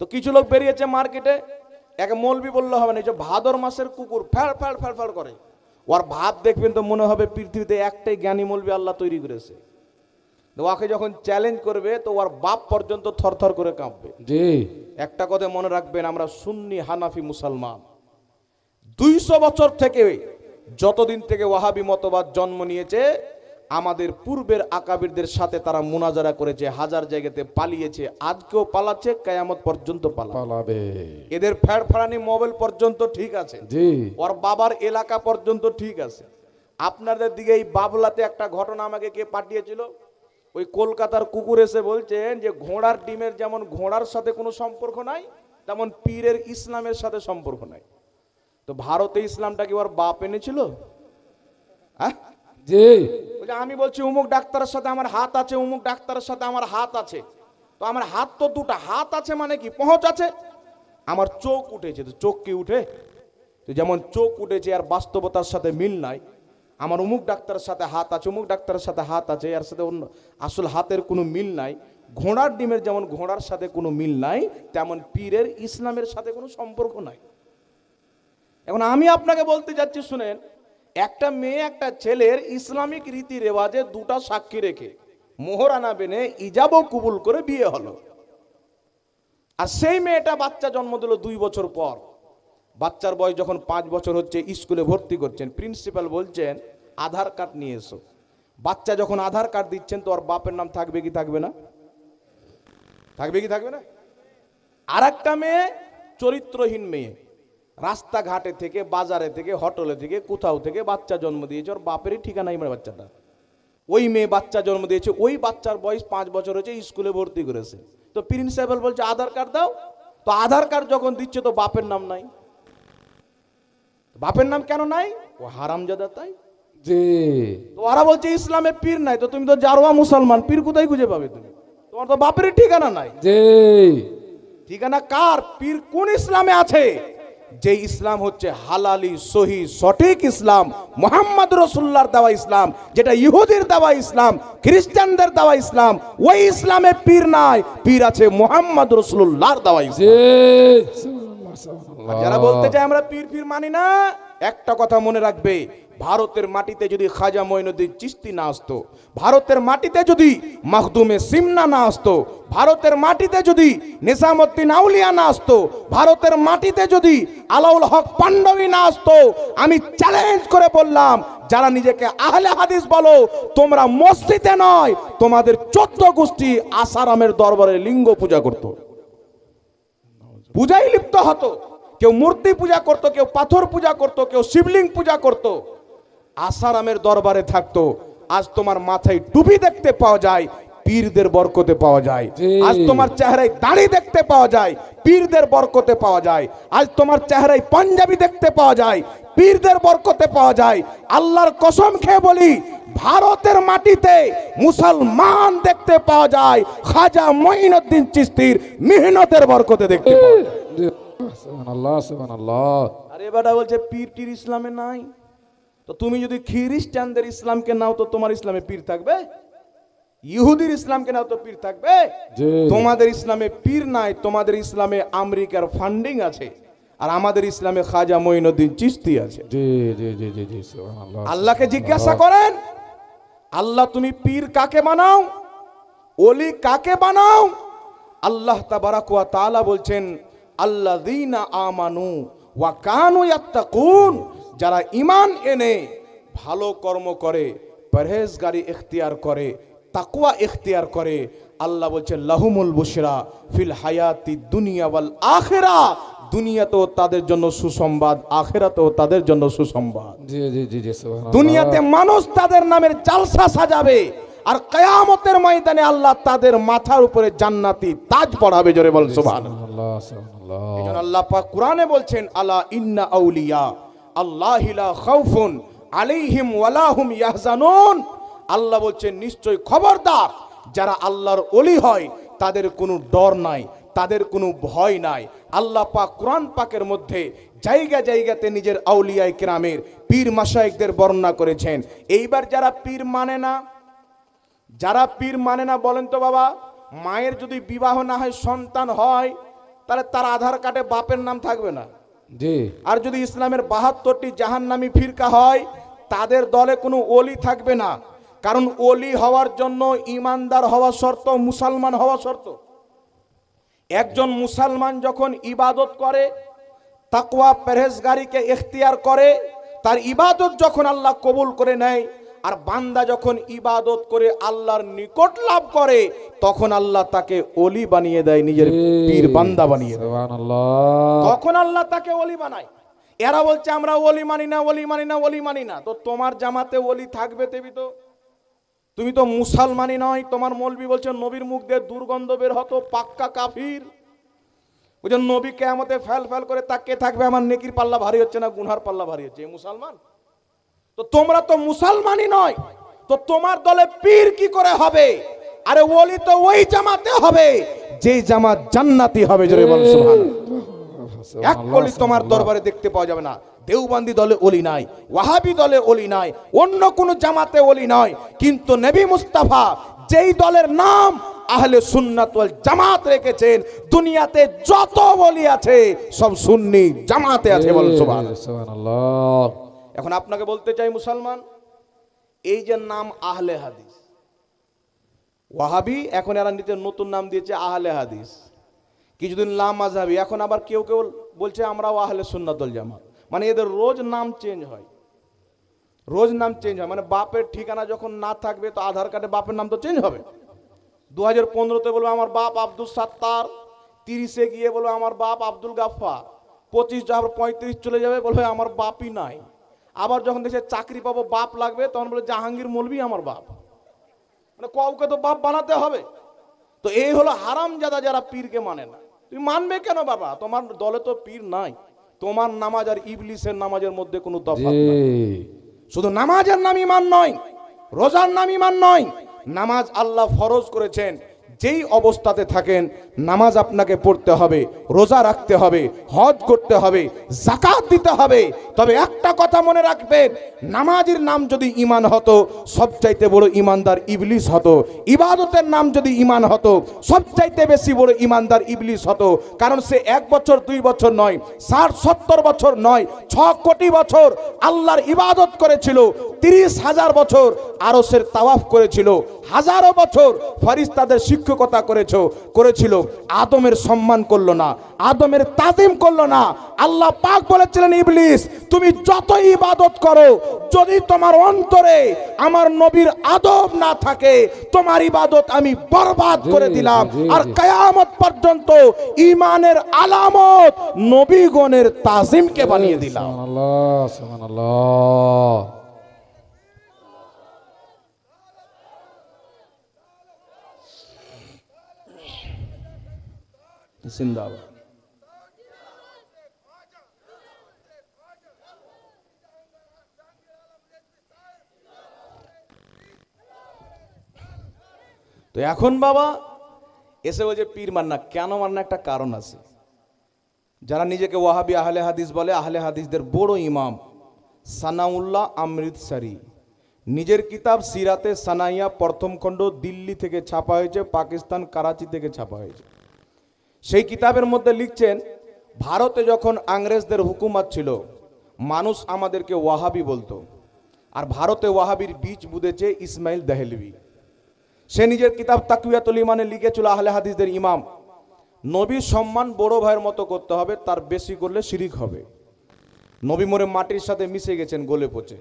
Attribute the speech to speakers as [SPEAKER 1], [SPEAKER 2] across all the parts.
[SPEAKER 1] তো কিছু লোক বেরিয়েছে মার্কেটে এক মৌলবি বললে হবে না যে ভাদর মাসের কুকুর ফ্যাড় ফ্যাড় ফ্যাড় ফ্যাড় করে। ওর ভাব দেখবেন তো মনে হবে পৃথিবীতে একটাই জ্ঞানী মৌলবি আল্লাহ তৈরি করেছে। ওকে যখন চ্যালেঞ্জ করবে তো ওর বাপ পর্যন্ত থরথর করে কাঁপবে।
[SPEAKER 2] জি।
[SPEAKER 1] একটা কথা মনে রাখবেন আমরা সুন্নি হানাফি মুসলমান। দুইশো বছর থেকে যতদিন থেকে ওয়াহাবি মতবাদ জন্ম নিয়েছে আমাদের পূর্বের আকাবিরদের সাথে তারা মুনাজারা করেছে হাজার জায়গাতে পালিয়েছে আজকেও পালাচ্ছে কেয়ামত পর্যন্ত পালা
[SPEAKER 2] পালাবে।
[SPEAKER 1] এদের ফ্যাড় ফাড়ানি মোবাইল পর্যন্ত ঠিক আছে। ওর বাবার এলাকা পর্যন্ত ঠিক আছে। আপনাদের দিকে এই বাবলাতে একটা ঘটনা আমাকে কে পাঠিয়েছিল? ওই কলকাতার কুকুর এসে বলছেন যে ঘোড়ার ডিমের যেমন ঘোড়ার সাথে কোনো সম্পর্ক নাই তেমন পীরের ইসলামের সাথে সম্পর্ক নাই। তো ভারতে ইসলামটা কি ওর বাপ এনেছিল? হ্যাঁ?
[SPEAKER 2] জি।
[SPEAKER 1] আমি বলছি, উমুক ডাক্তারের সাথে আমার হাত আছে, উমুক ডাক্তারের সাথে আমার হাত আছে। তো আমার হাত তো দুটো, হাত আছে মানে কি? পৌঁছ আছে। আমার চোখ উঠেছে, তো চোখ কি উঠে? তো যেমন চোখ উঠেছে, আর বাস্তবতার সাথে মিল নাই। আমার উমুক ডাক্তারের সাথে হাত আছে, উমুক ডাক্তারের সাথে হাত আছে, এর সাথে অন্য আসল হাতের কোনো মিল নাই। ঘোড়ার ডিমের যেমন ঘোড়ার সাথে কোনো মিল নাই, তেমন পীরের ইসলামের সাথে কোনো সম্পর্ক নাই। এখন আমি আপনাকে বলতে যাচ্ছি, শুনেন একটা মেয়ে, একটা ছেলের ইসলামিক রীতি রেওয়াজে দুটা সাক্ষী রেখে মোহরানা বেনে ইজাব কবুল করে বিয়ে হলো। আর সেই মেয়েটা বাচ্চা জন্ম দিল দুই বছর পর। বাচ্চার বয়স যখন পাঁচ বছর হচ্ছে, স্কুলে ভর্তি করছেন। প্রিন্সিপাল বলছেন, আধার কার্ড নিয়ে এসো। বাচ্চা যখন আধার কার্ড দিচ্ছেন, তো ওর বাপের নাম থাকবে কি থাকবে না? থাকবে কি থাকবে না? আর একটা মেয়ে, চরিত্রহীন মেয়ে। রাস্তাঘাটে থেকে বাজারে থেকে হোটেলে থেকে কোথাও থেকে বাচ্চা জন্ম দিয়েছে ওর বাপেরই ঠিকানাই মানে বাচ্চাটা। ওই মেয়ে বাচ্চা জন্ম দিয়েছে ওই বাচ্চার বয়স পাঁচ বছর হয়েছে স্কুলে ভর্তি করেছে। তো প্রিন্সিপাল বলছে আধার কার্ড দাও। তো আধার কার্ড যখন দিচ্ছে তো বাপের নাম নাই। বাপের নাম কেন নাই? ও হারামজাদা তাই? তো ওরা বলছে ইসলামে পীর নাই তো তুমি তো জারোয়া মুসলমান পীর কোথায় খুঁজে পাবে তুমি? তোমার তো বাপের ঠিকানা নাই।
[SPEAKER 2] জি।
[SPEAKER 1] ঠিকানা কার? পীর কোন ইসলামে আছে? যে ইসলাম হচ্ছে হালালি সহি সঠিক ইসলাম মোহাম্মদ রসুল্লার দেওয়া ইসলাম যেটা ইহুদির দেওয়া ইসলাম খ্রিস্টানদের দেওয়া ইসলাম ওই ইসলামে পীর নাই পীর আছে মোহাম্মদ রসুল্লাহর দেওয়া ইসলাম। যারা বলতে চাই আমরা পীর পীর মানি না একটা কথা মনে রাখবে ভারতের মাটিতে যদি খাজা মঈনুদ্দিন চিস্তি না আসতো, ভারতের মাটিতে যদি মাহদুমে সিমনা না আসতো, ভারতের মাটিতে যদি নিজামুদ্দিন আউলিয়া না আসতো, ভারতের মাটিতে যদি আলাউল হক পাণ্ডবী না আসতো, আমি চ্যালেঞ্জ করে বললাম, যারা নিজেকে আহলে হাদিস বলো, তোমরা মসজিদে নয়, তোমাদের চোদ্দ গোষ্ঠী আসারামের দরবারে লিঙ্গ পূজা করতো। পূজায় লিপ্ত হতো, কেউ মূর্তি পূজা করত, কেউ পাথর পূজা করত, কেউ শিবলিং পূজা করত। আসারামের দরবারে থাকতো। আজ তোমার মাথায় টুপি দেখতে পাওয়া যায় পীরদের বরকতে পাওয়া যায়। আজ তোমার চেহারায় দাড়ি দেখতে পাওয়া যায় পীরদের বরকতে পাওয়া যায়। আজ তোমার চেহারায় পাঞ্জাবি দেখতে পাওয়া যায় পীরদের বরকতে পাওয়া যায়। আল্লাহর কসম খেয়ে বলি ভারতের মাটিতে মুসলমান দেখতে পাওয়া যায় খাজা মঈনুদ্দিন চিস্তির মেহনতের বরকতে দেখতে পাওয়া যায়।
[SPEAKER 2] জি। সুবহানাল্লাহ সুবহানাল্লাহ।
[SPEAKER 1] আরে বেটা বলছে পীর টির ইসলামে নাই। তো তুমি যদি খ্রিস্টানদের ইসলামকে নাও তো তোমার ইসলামে পীর থাকবে? ইহুদির ইসলামকে নাও তো পীর থাকবে? তোমাদের ইসলামে পীর নাই তোমাদের ইসলামে আমেরিকার ফান্ডিং আছে আর আমাদের ইসলামে খাজা মঈনুদ্দিন চিস্তি আছে।
[SPEAKER 2] জি জি জি জি জি সুবহানাল্লাহ
[SPEAKER 1] আল্লাহকে জিজ্ঞাসা করেন আল্লাহ তুমি পীর কাকে বানাও? ওলি কাকে বানাও? আল্লাহ তাবারাকুয়া তাআলা বলছেন আল্লাযীনা আমানু ওয়া কানু ইয়াত্তাকুন। যারা ইমান এনে ভালো কর্ম করে পরহেজগারি এখতিয়ার করে তাকুয়া এখতিয়ার করে আল্লাহ বলছে লাহুমুল বুশরা ফিল হায়াতি দুনিয়া ওয়াল আখিরা। দুনিয়াতেও তাদের জন্য সুসংবাদ আখেরাতেও তাদের জন্য সুসংবাদ। দুনিয়াতে মানুষ তাদের নামের জালসা সাজাবে আর কেয়ামতের ময়দানে আল্লাহ তাদের মাথার উপরে জান্নাতি তাজ পড়াবে জোরে বল সুবহান
[SPEAKER 2] সুবহানাল্লাহ। সুবহানাল্লাহ
[SPEAKER 1] আল্লাহ পাক কোরআনে বলছেন আলা ইন্না আউলিয়া আলাইহিম ওয়ালা হুম ইয়াহজানুন। আল্লাহ বলছেন নিশ্চয় খবরদার, যারা আল্লাহর অলি হয়, তাদের কোনো ডর নাই, তাদের কোনো ভয় নাই। আল্লাহ পাক কোরআন পাকের মধ্যে জায়গা জায়গাতে নিজের আউলিয়ায় কেরামের পীর মাসাইকদের বর্ণনা করেছেন। এইবার যারা পীর মানে না, যারা পীর মানে না, বলেন তো বাবা, মায়ের যদি বিবাহ না হয়, সন্তান হয়, তাহলে তার আধার কার্ডে বাপের নাম থাকবে না। আর যদি ইসলামের বাহাত্তরটি জাহান্নামী ফিরকা হয়, তাদের দলে কোনো ওলি থাকবে না। কারণ ওলি হওয়ার জন্য ইমানদার হওয়া শর্ত, মুসলমান হওয়া শর্ত। একজন মুসলমান যখন ইবাদত করে তাকুয়া পেরেজগারিকে এখতিয়ার করে, তার ইবাদত যখন আল্লাহ কবুল করে নেয় আর বান্দা যখন ইবাদত করে আল্লাহর নিকট লাভ করে তখন আল্লাহ তাকে অলি বানিয়ে দেয় নিজের পীর বান্দা বানিয়ে দেয়। তখন আল্লাহ তাকে ওলি বানায়। এরা বলছে আমরা ওলি মানি না ওলি মানি না ওলি মানি না। তো তোমার জামাতে ওলি থাকবে তেবি তো? তুমি তো মুসলমানই নয় তোমার মৌলবি বলছে নবীর মুখ দিয়ে দুর্গন্ধ বের হতো পাক্কা কাফির। বলছে নবী কেয়ামতে ফেল ফেল করে তাকিয়ে থাকবে আমার নেকির পাল্লা ভারী হচ্ছে না গুনহার পাল্লা ভারী হচ্ছে। মুসলমান? তো তোমরা তো মুসলমানই নয়। তো তোমার দলে পীর কি করে হবে? আরে ওলি তো ওই জামাতে হবে যে জামাত জান্নাতি হবে জোরে বল এক কলি তোমার দরবারে দেখতে পাওয়া যাবে না। দেওবান্দি দলে অলি নাই ওয়াহাবি দলে অলি নাই অন্য কোন জামাতে অলি নয়। কিন্তু নবী মুস্তাফা যেই দলের নাম আহলে সুন্নাত ওয়াল জামাত রেখেছেন দুনিয়াতে যত বলি আছে সব সুন্নি জামাতে আছে বল সুবহানাল্লাহ। এখন আপনাকে বলতে চাই মুসলমান, এই যে নাম আহলে হাদিস, ওয়াহাবি এখন এরা নিতে নতুন নাম দিয়েছে আহলে হাদিস। কিছুদিন লাম মাঝহাবি এখন আবার কেউ কেউ বলছে আমরাও আহলে সুন্নাতুল জামাত। মানে এদের রোজ নাম চেঞ্জ হয়। রোজ নাম চেঞ্জ হয়। মানে বাপের ঠিকানা যখন না থাকবে তো আধার কার্ডে বাপের নাম তো চেঞ্জ হবে। দু হাজার পনেরোতে বলব আমার বাপ আব্দুল সাত্তার, তিরিশে গিয়ে বলব আমার বাপ আব্দুল গাফফার, পঁচিশ আবার পঁয়ত্রিশ চলে যাবে বলবে আমার বাপই নাই। আবার যখন দেখছে চাকরি পাবো বাপ লাগবে তখন বলে জাহাঙ্গীর মলবি আমার বাপ। মানে কাউকে তো বাপ বানাতে হবে। তো এই হলো হারাম জাদা যারা পীরকে মানে না। তুমি মানবে কেন বাবা? তোমার দলে তো পীর নাই। তোমার নামাজ আর ইবলিসের নামাজের মধ্যে কোনো তফাৎ নাই। শুধু নামাজের নাম ইমান নয় রোজার নাম ইমান নয়। নামাজ আল্লাহ ফরজ করেছেন। যেই অবস্থাতে থাকেন, নামাজ আপনাকে পড়তে হবে, রোজা রাখতে হবে, হজ করতে হবে জাকাত দিতে হবে। তবে একটা কথা মনে রাখবেন, নামাজের নাম যদি ইমান হতো, সবচাইতে বড় ইমানদার ইবলিস হতো। ইবাদতের নাম যদি ইমান হতো, সবচাইতে বেশি বড় ইমানদার ইবলিস হতো। কারণ সে এক বছর, দুই বছর নয়, ষাট, সত্তর বছর নয়, ছ কোটি বছর আল্লাহর ইবাদত করেছিল, তিরিশ হাজার বছর আরসের তাওয়াফ করেছিল, হাজারো বছর ফরিস্তাদের শিক্ষকতা করেছ করেছিল। আদমের সম্মান করল না আদমের তাজিম করল না। আল্লাহ পাক বলেছিলেন ইবলিস তুমি যত ইবাদত করো যদি তোমার অন্তরে আমার নবীর আদব না থাকে তোমার ইবাদত আমি বরবাদ করে দিলাম। আর। কায়ামত পর্যন্ত ইমানের আলামত নবীগণের তাজিমকে বানিয়ে দিলাম।
[SPEAKER 2] সুবহানাল্লাহ।
[SPEAKER 1] জিন্দাবাদ। তো এখন বাবা, এসে বলছে, পীর মান্না, কেন মান্না একটা কারণ আছে? যারা নিজেকে ওয়াহাবি আহলে হাদিস বলে, আহলে হাদিসদের বড় ইমাম সানাউল্লাহ আমৃতসারি নিজের কিতাব সিরাতে সানাইয়া প্রথম খণ্ড দিল্লি থেকে ছাপা হয়েছে, পাকিস্তান, করাচি থেকে ছাপা হয়েছে। সেই কিতাবের মধ্যে লিখছেন, ভারতে যখন আংরেজদের হুকুমত ছিল, মানুষ আমাদেরকে ওয়াহাবি বলতো। আর ভারতে ওয়াহাবির বীজ বুঝেছে ইসমাইল দেহলভি। সে নিজের কিতাব তাকুয়াতুল ইমানে লিখেছিল আহলে হাদিসদের ইমাম। নবীর সম্মান বড় ভাইয়ের মতো করতে হবে, তার বেশি করলে শিরিক হবে। নবী মোরে মাটির সাথে মিশে গেছেন গলে পচে।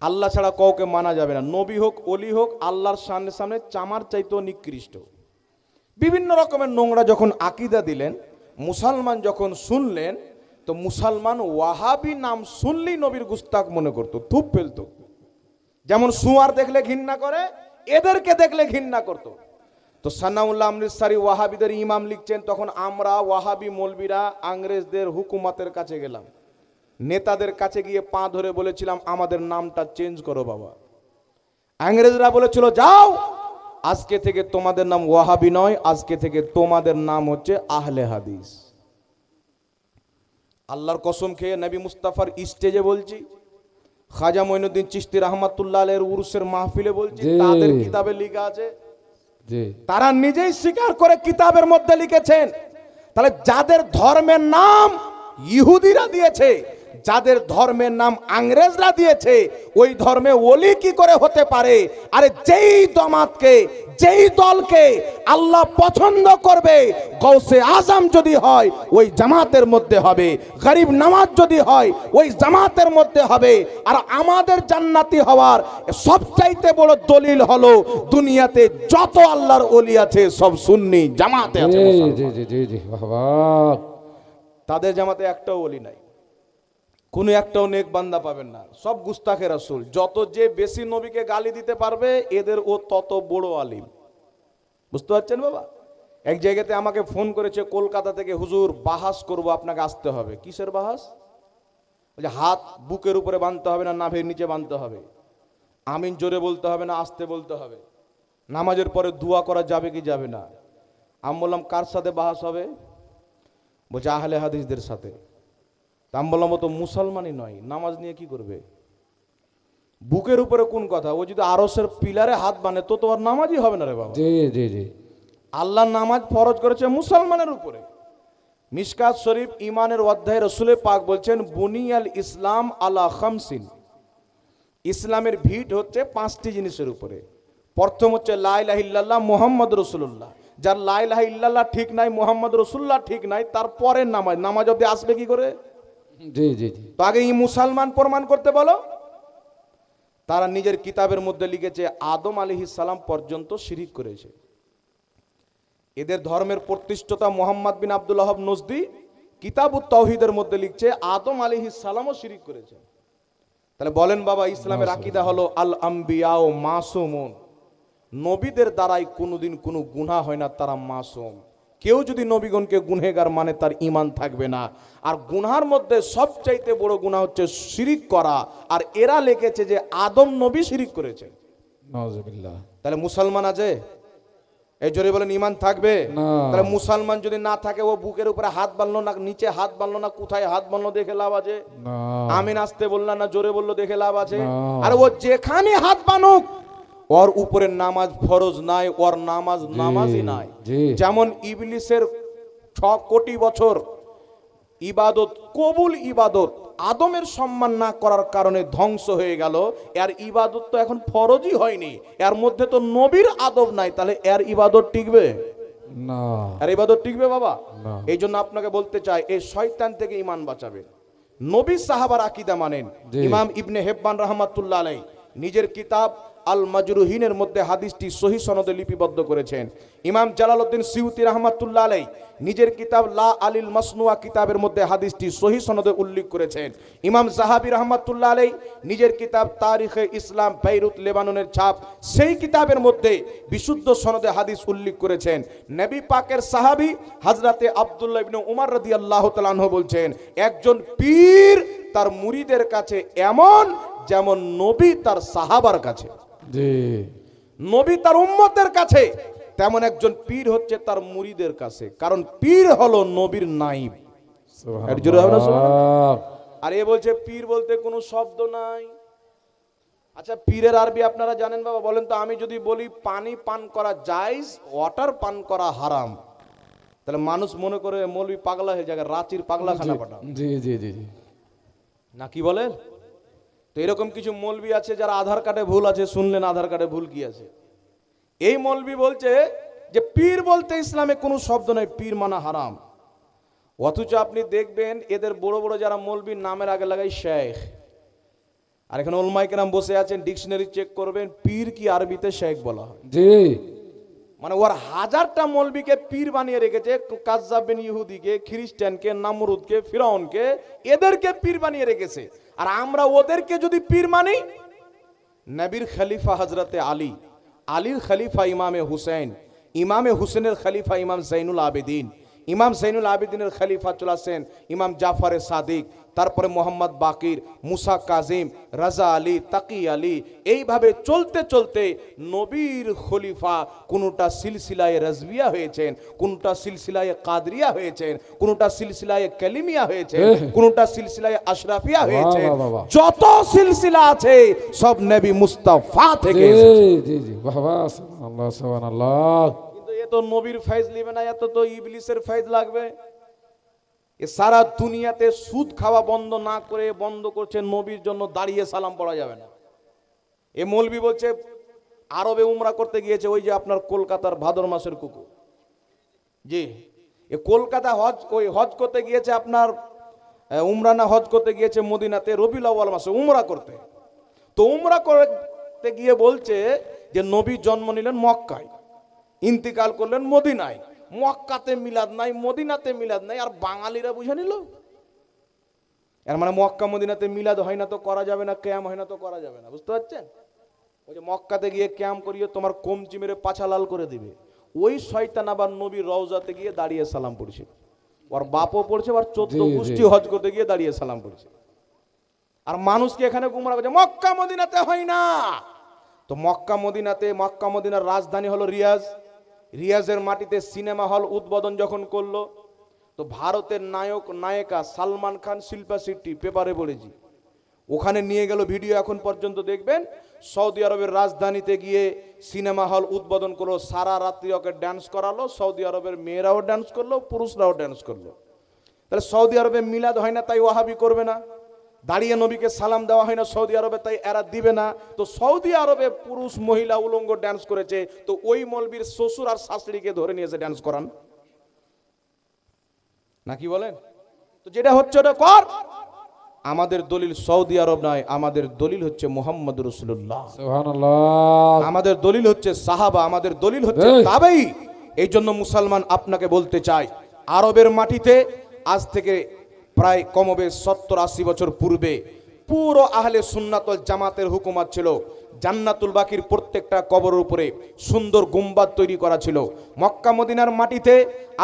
[SPEAKER 1] আল্লাহ ছাড়া কাউকে মানা যাবে না। নবী হোক অলি হোক, আল্লাহর সামনে সামনে চামার চাইতেও নিকৃষ্ট। বিভিন্ন রকমের নোংরা যখন আকিদা দিলেন, মুসলমান যখন শুনলেন, তো মুসলমান ওয়াহাবি নাম শুনলেই নবীর গুস্তাক মনে করতো থুপ ফেলতো। যেমন সুয়ার দেখলে ঘৃণা করে, এদেরকে দেখলে ঘৃণা করতো। তো সানাউল্লাহ অমৃতসারি ওয়াহাবিদের ইমাম লিখছেন, তখন আমরা ওয়াহাবি মলবিরা আংরেজদের হুকুমতের কাছে গেলাম। নেতাদের কাছে গিয়ে পা ধরে বলেছিলাম, আমাদের নামটা চেঞ্জ করো বাবা। আংরেজরা বলেছিল, যাও! আজকে থেকে তোমাদের নাম ওয়াহাবি নয় আজকে থেকে তোমাদের নাম হচ্ছে আহলে হাদিস। আল্লাহর কসম খেয়ে নবী মুস্তাফার স্টেজে বলছি খাজা মঈনুদ্দিন চিশতি রহমাতুল্লাহ এর উরুসের মাহফিলে বলছি তাদের কিতাবে লেখা আছে।
[SPEAKER 2] জি।
[SPEAKER 1] তারা নিজেই স্বীকার করে কিতাবের মধ্যে লিখেছেন। তাহলে যাদের ধর্মের নাম ইহুদিরা দিয়েছে যাদের ধর্মের নাম আংরেজরা দিয়েছে ওই ধর্মে ওলি কি করে হতে পারে? আরে যেই জমাতকে যেই দলকে আল্লাহ পছন্দ করবে গৌসে আজম যদি হয় ওই জামাতের মধ্যে হবে। গরিব নামাজ যদি হয় ওই জামাতের মধ্যে হবে। আর আমাদের জান্নাতি হওয়ার সবচাইতে বড় দলিল হলো দুনিয়াতে যত আল্লাহর ওলি আছে সব সুন্নি জামাতে আছে তাদের জামাতে একটাও ওলি নাই। কোনো একটাও নেক বান্দা পাবেন না। সব গুস্তাখে রাসূল। যত যে বেশি নবীকে গালি দিতে পারবে, এদের ও তত বড় আলিম। বুঝতে পারছেন বাবা? এক জায়গাতে আমাকে ফোন করেছে, কলকাতা থেকে, হুজুর, বাহাস করব, আপনাকে আসতে হবে। কিসের বাহাস? বলছে হাত বুকের উপরে বাঁধতে হবে না, নাভের নিচে বাঁধতে হবে। আমিন জোরে বলতে হবে না, আস্তে বলতে হবে। নামাজের পরে দোয়া করা যাবে কি যাবে না? আমি বললাম, কার সাথে বাহাস হবে? বলছে, আহলে হাদিসদের সাথে। তা আমি বললাম তো মুসলমানই নয় নামাজ নিয়ে কি করবে? বুকের উপরে কোন কথা? ও যদি আরসের পিলারে হাত বানে তো তোমার নামাজই হবে না রে বাবা।
[SPEAKER 2] জি জি জি।
[SPEAKER 1] আল্লাহ নামাজ ফরজ করেছে মুসলমানের উপরে। মিসকাত শরীফ ইমানের অধ্যায় রসুলে পাক বলছেন বুনিয়াল ইসলাম আলা খামসিন। ইসলামের ভিট হচ্ছে পাঁচটি জিনিসের উপরে। প্রথম হচ্ছে লাইলাহিল্লাহ মোহাম্মদ রসুল্লাহ যার লাইলাহ ইল্লাল্লাহ ঠিক নাই মোহাম্মদ রসুল্লাহ ঠিক নাই তারপরে নামাজ নামাজ অব্দি আসবে কি করে?
[SPEAKER 2] জি জি
[SPEAKER 1] তো আগে ই মুসলমান প্রমাণ করতে বলো। তারা নিজের কিতাবের মধ্যে লিখেছে আদম আলী সালাম পর্যন্ত শিরিক করেছে। এদের ধর্মের প্রতিষ্ঠাতা মোহাম্মদ বিন আব্দুল আহব নজদি কিতাবুত তৌহিদের মধ্যে লিখছে আদম আলী সালামও শিরিক করেছে। তাহলে বলেন বাবা ইসলামের আকিদা হলো আল আম্বিয়া ও মাসুমুন। নবীদের দ্বারাই কোনোদিন কোনো গুনাহ হয় না তারা মাসুম। কেউ যদি নবীগণকে গুনহেগার মানে তার ইমান থাকবে না। আর গুনহার মধ্যে সবচাইতে বড় গুনাহ হচ্ছে শিরিক করা। আর এরা লিখেছে যে আদম নবী শিরিক করেছে। তাহলে মুসলমান আছে? এই জোরে বলেন ইমান থাকবে? তাহলে মুসলমান যদি না থাকে ও বুকের উপরে হাত বাঁধলো না নিচে হাত বাঁধলো না কোথায় হাত বাঁধলো দেখে লাভ আছে? আমিন আসতে বললাম না জোরে বলল দেখে লাভ আছে? আর ও যেখানে হাত বানুক ওর উপরে নামাজ ফরজ নাই ওর নামাজ নামাজই নাই। যেমন ইবলিসের ছ কোটি বছর ইবাদত কবুল ইবাদত আদমের সম্মান না করার কারণে ধ্বংস হয়ে গেল এর ইবাদত তো এখন ফরজই হয়নি এর মধ্যে তো নবীর আদব নাই তাহলে এর ইবাদত টিকবে?
[SPEAKER 2] না।
[SPEAKER 1] আর ইবাদত টিকবে বাবা? এই জন্য আপনাকে বলতে চাই এই শয়তান থেকে ইমান বাঁচাবে। নবী সাহাবার আকিদা মানেন। ইমাম ইবনে হেব্বান রহমাতুল্লাহ আলাই নিজের কিতাব আল মাজরুহিনের মধ্যে হাদিসটি সহি সনদে লিপিবদ্ধ করেছেন। ইমাম জালালউদ্দিন সিউতি রহমাতুল্লাহ আলাই নিজের কিতাব লা আলিল মাসনুয়া কিতাবের মধ্যে হাদিসটি সহি সনদে উল্লেখ করেছেন। ইমাম জাহাবি রহমাতুল্লাহ আলাই নিজের কিতাব তারিখে ইসলাম বেইরুত লেবাননের ছাপ সেই কিতাবের মধ্যে বিশুদ্ধ সনদে হাদিস উল্লেখ করেছেন। নবী পাকের সাহাবী হাজরাতে আব্দুল্লাহ ইবনে উমর রাদিয়াল্লাহু তাআলা আনহু বলছেন, একজন পীর তার মুরিদের কাছে এমন যেমন নবী তার সাহাবার কাছে। নবী তার উম্মতের কাছে তেমন একজন পীর হচ্ছে তার মুরিদের কাছে। কারণ পীর হলো নবীর নাইব। আর এ বলছে পীর বলতে কোনো শব্দ নাই। আচ্ছা পীরের আরবি আপনারা জানেন বাবা? বলেন তো আমি যদি বলি পানি পান করা জায়েজ ওয়াটার পান করা হারাম। তাহলে মানুষ মনে করে মৌলবি পাগলা হয়ে যায় রাঁচির পাগলাখানা পাঠাও
[SPEAKER 2] জি জি জি জি।
[SPEAKER 1] না কি বলেন? তো এরকম কিছু মৌলবি আছে যারা আধার কার্ডে ভুল আছে, শুনলেন আধার কার্ডে ভুল কি আছে? এই মৌলবি বলছে যে পীর বলতে ইসলামে কোনো শব্দ নয় পীর মানা হারাম। অথচ আপনি দেখবেন এদের বড় বড় যারা মৌলবি নামের আগে লাগাই শেখ। আর এখানে ওলমাইকেরাম বসে আছেন, ডিকশনারি চেক করবেন, পীর কি আরবিতে শেখ বলা হয়? মানে ওর হাজারটা মলবিকে পীর বানিয়ে রেখেছে কাজাবিন ইহুদিকে, খ্রিস্টানকে, নামরুদকে ফিরাউনকে এদেরকে পীর বানিয়ে রেখেছে। আর আমরা ওদেরকে যদি পীর মানি, নবীর খলিফা হজরতে আলী, আলীর খলিফা ইমামে হুসেন ইমামে হুসেনের খলিফা ইমাম জাইনুল আবেদিন ইমাম জাইনুল আবেদিনের খলিফা চলাছেন ইমাম জাফরে সাদিক তারপরে মোহাম্মদ বাকির মুসা কাজিম রাজা আলী তাকি আলী এইভাবে চলতে চলতে নবীর খলিফা কোনোটা সিলসিলায় রাজবিয়া হয়েছেন কোনোটা সিলসিলায় কাদরিয়া হয়েছেন কোনোটা সিলসিলায় কালিমিয়া হয়েছেন
[SPEAKER 2] এহ।
[SPEAKER 1] কোনোটা সিলসিলায় আশরাফিয়া হয়েছে। যত সিলসিলা আছে সব নবী মুস্তাফা থেকে
[SPEAKER 2] জি জি বাবা সুবহানাল্লাহ
[SPEAKER 1] কিন্তু এ তো নবীর ফাইজ নেবে না এত তো ইবলিসের ফাইজ লাগবে। এ সারা দুনিয়াতে সুদ খাওয়া বন্ধ না করে বন্ধ করছে নবীর জন্য দাঁড়িয়ে সালাম পড়া যাবে না। এ মৌলবি বলছে আরবে উমরা করতে গিয়েছে ওই যে আপনার কলকাতার ভাদর মাসের কুকুর। জি এ কলকাতা হজ ওই হজ করতে গিয়েছে আপনার আহ, উমরা না হজ করতে গিয়েছে মদিনাতে রবিউল আউয়াল মাসে উমরা করতে। তো উমরা করতে গিয়ে বলছে যে নবী জন্ম নিলেন মক্কায়। ইন্তিকাল করলেন মদিনায়। মক্কাতে মিলাদ নাই মদিনাতে মিলাদ নাই আর বাঙালিরা বুঝে নিল। এর মানে মক্কা মদিনাতে মিলাদ হয় না তো করা যাবে না ক্যাম হয় না তো করা যাবে না বুঝতে পারছেন? ওই যে মক্কাতে গিয়ে ক্যাম্প করিয়ে তোমার কমচি মেরে পাছা লাল করে দিবে। ওই শয়তান আবার নবী রওজাতে গিয়ে দাঁড়িয়ে সালাম পড়ছে। ওর বাপও পড়ছে আর চোদ্দ। গোষ্ঠী হজ করতে গিয়ে দাঁড়িয়ে সালাম পড়ছে। আর মানুষকে এখানে গুমরা করছে? মক্কা মদিনাতে হয় না। তো মক্কা মদিনাতে মক্কা মদিনার রাজধানী হলো রিয়াজ। রিয়াজের মাটিতে সিনেমা হল উদ্বোধন যখন করল, তো ভারতের নায়ক, নায়িকা সালমান খান শিল্পা সিটি পেপারে পড়েছি। ওখানে নিয়ে গেল ভিডিও, এখন পর্যন্ত দেখবেন, সৌদি আরবের রাজধানীতে গিয়ে সিনেমা হল উদ্বোধন করল, সারা রাত্রি ওকে ড্যান্স করালো, সৌদি আরবের মেয়েরাও ড্যান্স করল, পুরুষরাও ড্যান্স করল। তাহলে সৌদি আরবে মিলাদ হয় না, তাই ওয়াহাবি করবে না। দাঁড়িয়ে নবীকে সালাম দেওয়া হয় না সৌদি আরবে তাই এরা দিবে না। তো সৌদি আরবে পুরুষ মহিলা উলঙ্গ ড্যান্স করেছে তো ওই মলবির শ্বশুর আর শাশুড়িকে ধরে নিয়ে এসে ড্যান্স করান। নাকি বলেন? তো যেটা হচ্ছে ওটা কর। আমাদের দলিল সৌদি আরব নয় আমাদের দলিল হচ্ছে মোহাম্মদ রসুল্লাহ আমাদের দলিল হচ্ছে সাহাবা আমাদের দলিল হচ্ছে তাবেই এই জন্য মুসলমান আপনাকে বলতে চাই আরবের মাটিতে আজ থেকে প্রায় কমবে সত্তর আশি বছর পূর্বে। পুরো আহলে সুন্নাতল জামাতের হুকুমাত ছিল, জান্নাতুল বাকির প্রত্যেকটা কবরের উপরে সুন্দর গুম্বাদ তৈরি করা ছিল। মক্কা মদিনার মাটিতে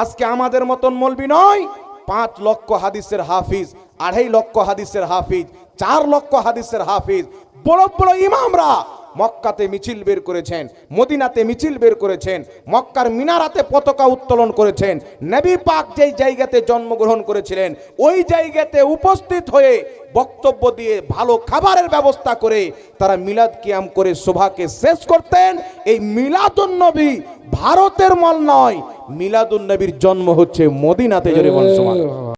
[SPEAKER 1] আজকে আমাদের মতন মলবি নয়, পাঁচ লক্ষ হাদিসের হাফিজ, আড়াই লক্ষ হাদিসের হাফিজ, চার লক্ষ হাদিসের হাফিজ, বড় বড় ইমামরা মক্কাতে মিছিল বের করেছেন, মদিনাতে মিছিল বের করেছেন, মক্কার মিনারাতে পতাকা উত্তোলন করেছেন, নবী পাক যেই জায়গাতে জন্মগ্রহণ করেছিলেন, ওই জায়গাতে উপস্থিত হয়ে বক্তব্য দিয়ে ভালো খাবারের ব্যবস্থা করে তারা মিলাদ কিয়াম করে শোভাকে শেষ করতেন এই মিলাদুন নবী ভারতের মল নয়, মিলাদুন নবীর জন্ম হচ্ছে মদিনাতে, জোরে বল সুবহানাল্লাহ।
[SPEAKER 2] এ বাবা।